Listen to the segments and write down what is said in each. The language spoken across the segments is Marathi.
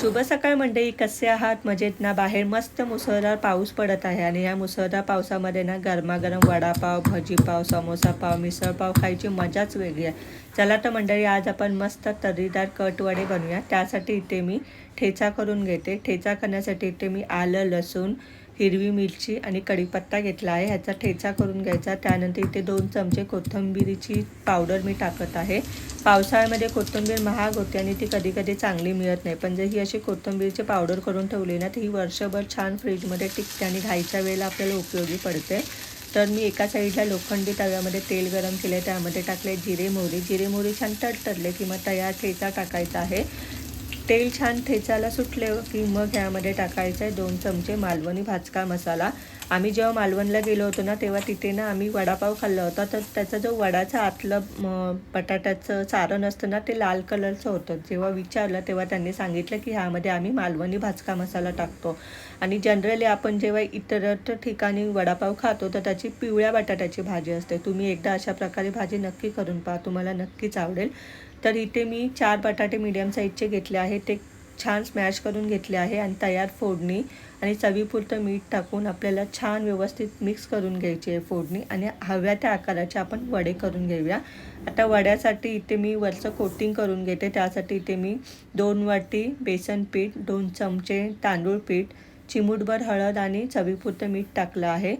शुभ सकाळ मंडळी कसे आहात? मजेत ना? बाहेर मस्त मुसळधार पाऊस पडत आहे आणि या मुसळधार पावसामध्ये ना गरमागरम वडापाव भजीपाव समोसा पाव मिसळपाव खायची मजाच वेगळी आहे. चला तर मंडळी आज आपण मस्त तर्रीदार कटवडे बनवूया. त्यासाठी इथे मी ठेचा करून घेते. ठेचा करण्यासाठी इथे मी आलं लसूण हिरवी मिरची आणि कढीपत्ता घेतला आहे. ह्याचा ठेचा करून घ्यायचा. त्यानंतर इथे दोन चमचे कोथिंबिरीची पावडर मी टाकत आहे. पावसाळ्यामध्ये कोथिंबीर महाग होते आणि ती कधी कधी चांगली मिळत नाही. पण जर ही अशी कोथिंबीरची पावडर करून ठेवली ना तर ही वर्षभर छान फ्रीजमध्ये टिकते आणि घाईच्या वेळेला आपल्याला उपयोगी पडते. तर मी एका साईडला लोखंडी तव्यामध्ये तेल गरम केले त्यामध्ये टाकले जिरे मोहरी. जिरे मोहरी छान तडतडले की मग तयार ठेचा टाकायचा आहे. तेल छान ठेचायला सुटले की मग ह्यामध्ये टाकायचं आहे दोन चमचे मालवणी भाजका मसाला. आम्ही जेव्हा मालवणला गेलो होतो ना तेव्हा तिथे ना आम्ही वडापाव खाल्ला होता. तर त्याचा जो वडाचा आतलं बटाट्याचं चारण असतं ना ते लाल कलरचं होतं. जेव्हा विचारलं तेव्हा त्यांनी सांगितलं की ह्यामध्ये आम्ही मालवणी भाजका मसाला टाकतो. आणि जनरली आपण जेव्हा इतर ठिकाणी वडापाव खातो तर त्याची पिवळ्या बटाट्याची भाजी असते. तुम्ही एकदा अशा प्रकारे भाजी नक्की करून पहा. तुम्हाला नक्कीच आवडेल. तर इथे मी चार बटाटे मीडियम साईजचे घेतले आहे ते छान स्मॅश करून घेतले आहे आणि तयार फोडणी आणि चवीपुरतं मीठ टाकून आपल्याला छान व्यवस्थित मिक्स करून घ्यायची आहे फोडणी आणि हव्या त्या आकाराचे आपण वडे करून घेऊया. आता वड्यासाठी इथे मी वरचं कोटिंग करून घेते. त्यासाठी इथे मी दोन वाटी बेसन पीठ दोन चमचे तांदूळ पीठ चिमूटभर हळद आणि चवीपुरतं मीठ टाकलं आहे.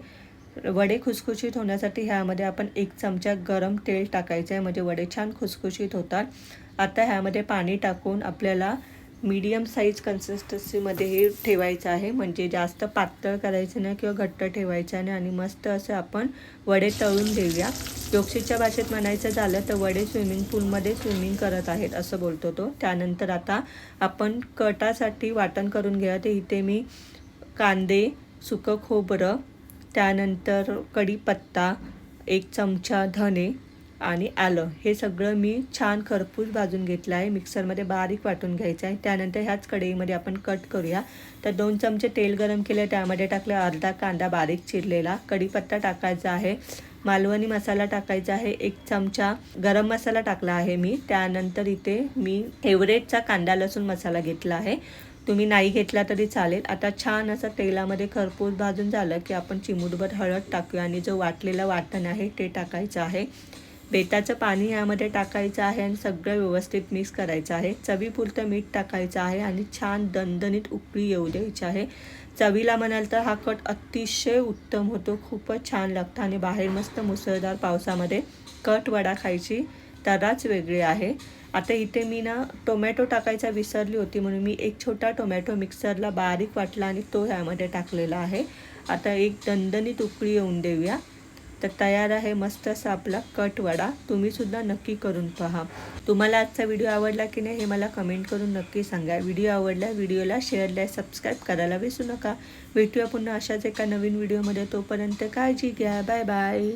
वडे खुसखुशीत होण्यासाठी ह्यामध्ये आपण एक चमचा गरम तेल टाकायचं आहे. म्हणजे वडे छान खुसखुशीत होतात. आता ह्यामध्ये पाणी टाकून आपल्याला मीडियम साईज कन्सिस्टन्सीमध्ये हे ठेवायचं आहे. म्हणजे जास्त पातळ करायचं नाही किंवा घट्ट ठेवायचं नाही. आणि मस्त असं आपण वडे तळून देऊया योक्षीच्या भाषेत म्हणायचं झालं तर वडे स्विमिंग पूलमध्ये स्विमिंग करत आहेत असं बोलतो तो. त्यानंतर आता आपण कटासाठी वाटण करून घ्या ते इथे मी कांदे सुकं खोबरं त्यानंतर कढीपत्ता एक चमचा धने आणि आलं हे सगळं मी छान खरपूस भाजून घेतलं आहे. मिक्सरमध्ये बारीक वाटून घ्यायचं आहे. त्यानंतर ह्याच कढईमध्ये आपण कट करूया. तर दोन चमचे तेल गरम केले त्यामध्ये टाकले अर्धा कांदा बारीक चिरलेला. कढीपत्ता टाकायचा आहे. मालवणी मसाला टाकायचा आहे. एक चमचा गरम मसाला टाकला आहे मी. त्यानंतर इथे मी एव्हरेजचा कांदा लसूण मसाला घेतला आहे. तुम्ही नाही घेतला तरी चालेल. आता छान असं तेलामध्ये खरपूस भाजून झालं की आपण चिमूटभर हळद टाकूया आणि जो वाटलेलं वाटण आहे ते टाकायचं आहे. बेताचं पाणी यामध्ये टाकायचं आहे आणि सगळं व्यवस्थित मिक्स करायचं आहे. चवीपुरतं मीठ टाकायचं आहे आणि छान दणदणीत उकळी येऊ द्यायची आहे. चवीला म्हणाल तर हा कट अतिशय उत्तम होतो. खूपच छान लागतं आणि बाहेर मस्त मुसळधार पावसामध्ये कट वडा खायची तराच वेगळी आहे. आता इथे मी ना टोमॅटो टाकायचा विसरली होती म्हणून मी एक छोटा टोमॅटो मिक्सरला बारीक वाटला आणि तो ह्यामध्ये टाकलेला आहे. आता एक दणदणीत उकळी येऊन देऊया. तर तयार आहे मस्त असा आपला कट वडा. तुम्हीसुद्धा नक्की करून पहा. तुम्हाला आजचा व्हिडिओ आवडला की नाही हे मला कमेंट करून नक्की सांगा. व्हिडिओ आवडला व्हिडिओला शेअरला सबस्क्राईब करायला विसरू नका. भेटूया पुन्हा अशाच एका नवीन व्हिडिओमध्ये. तोपर्यंत काळजी घ्या. Bye bye